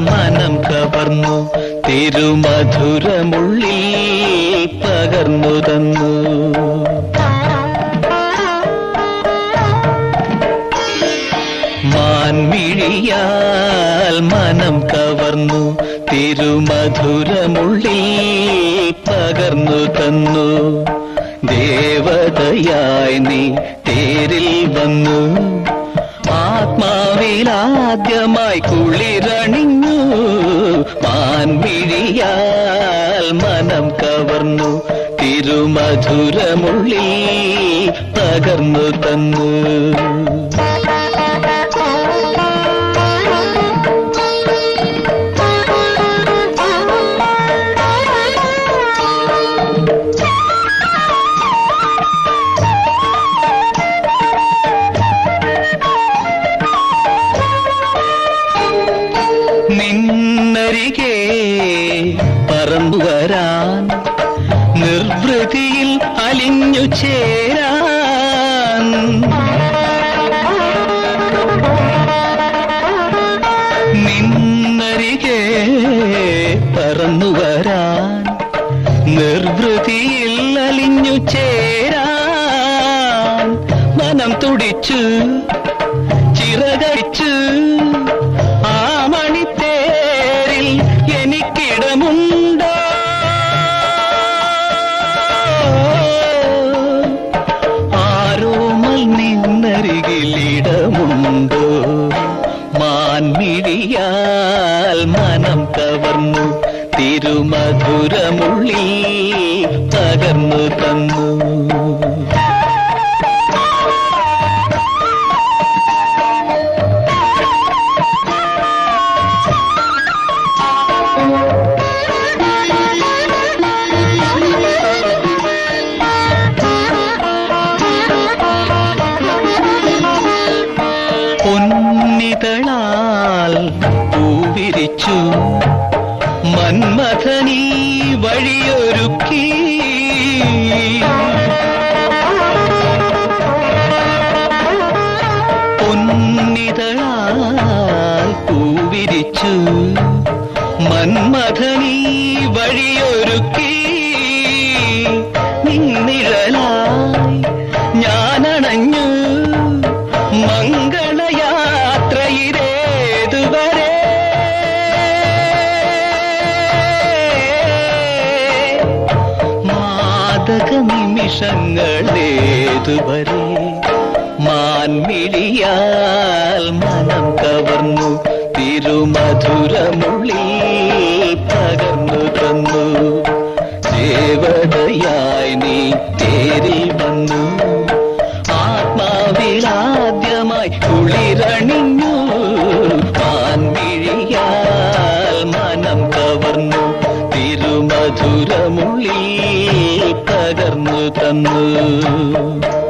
മനം കവർന്നു തിരുമധുരമുള്ളിൽ പകർന്നു തന്നു. മാൻമിഴിയാൽ മനം കവർന്നു തിരുമധുരമുള്ളിൽ പകർന്നു തന്നു. ദേവതയായി നീ തേരിൽ വന്നു ആത്മാവിലാദ്യമായി കുളിരണിഞ്ഞു പകർന്നു തന്നു. പറന്നു വരാൻ നിർവൃതിയിൽ അലിഞ്ഞു ചേരാൻ മനം തുടിച്ചു ചിറകടിച്ചു. ആ മണിത്തേരിൽ എനിക്കിടമുണ്ടോ? ആരോമൽ നിന്നരികിലിടമുണ്ടോ? മാൻമിഴിയാൽ മനം കവർന്നു തിരുമധുരമുള്ളി തകർന്നു തന്നു. പൊന്നിതളാൽ പൂവിരിച്ചു. മന്മഥനീ വഴിയൊരുക്കി. പൊന്നിതളാൽ പൂവിരിച്ചു. മന്മഥനീ വഴിയൊരുക്കി. നിന്നിഴലായി ഞാനണഞ്ഞു. മംഗളയാത്രയിലേതുവരെ മാതക നിമിഷങ്ങളേതുവരെ മാൻമിഴിയാൽ മനം കവർന്നു തിരുമധുരമുള്ളി പകർന്നു തന്നു. ദേവതയായി നീ തേരി വന്നു. ആത്മാവിലാദ്യമായി കുളിരണിഞ്ഞു. മാൻമിഴിയാൽ മനം കവർന്നു തിരുമധുരമുള്ളി പകർന്നു തന്നു.